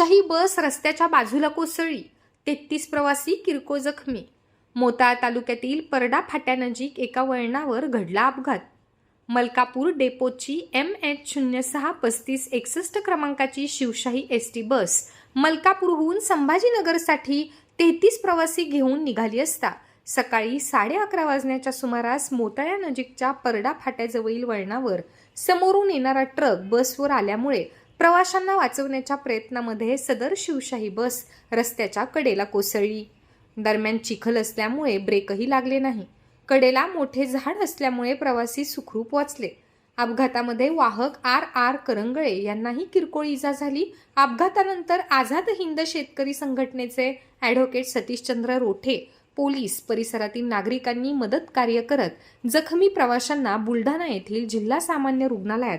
बस रस्त्याच्या बाजूला कोसळली. तेहतीस प्रवासी किरकोळ जखमी. मोताळा तालुक्यातील परडा फाट्यानजीक एका वळणावर घडला अपघात. मलकापूर डेपोची एम एच शून्य सहा पस्तीस एकसष्ट क्रमांकाची शिवशाही एस टी बस मलकापूरहून संभाजीनगरसाठी तेहतीस प्रवासी घेऊन निघाली असता सकाळी साडे अकरा वाजण्याच्या सुमारास मोताळ्यानजीकच्या परडा फाट्याजवळील वळणावर समोरून येणारा ट्रक बसवर आल्यामुळे प्रवाशांना वाचवण्याच्या प्रयत्नामध्ये सदर शिवशाही बस रस्त्याच्या कडेला कोसळली. दरम्यान चिखल असल्यामुळे ब्रेकही लागले नाही. कडेला मोठे झाड असल्यामुळे प्रवासी सुखरूप वाचले. अपघातामध्ये वाहक आर आर करंगळे यांनाही किरकोळ इजा झाली. अपघातानंतर आझाद हिंद शेतकरी संघटनेचे ॲडव्होकेट सतीशचंद्र रोठे पोलीस परिसरातील नागरिकांनी मदत कार्य करत जखमी प्रवाशांना बुलढाणा येथील जिल्हा सामान्य रुग्णालयात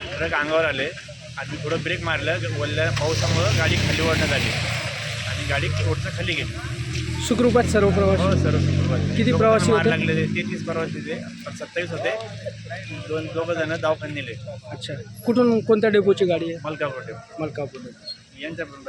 ट्रक अंगावर आले आणि थोडं ब्रेक मारलं वल्ल्या पावसामुळं गाडी खाली ओढण्यात आली. आणि गाडी रोडच्या खाली गेली. सुखरूपात सर्व प्रवास? हो सर किती प्रवासी मार होते? लागले तेहतीस प्रवासी होते. पण सत्तावीस होते. दोन दोघं जण दवाखान्यात नेले. अच्छा. कुठून कोणत्या डेपोची गाडी आहे? मलकापूर मलकापूर यांच्या पण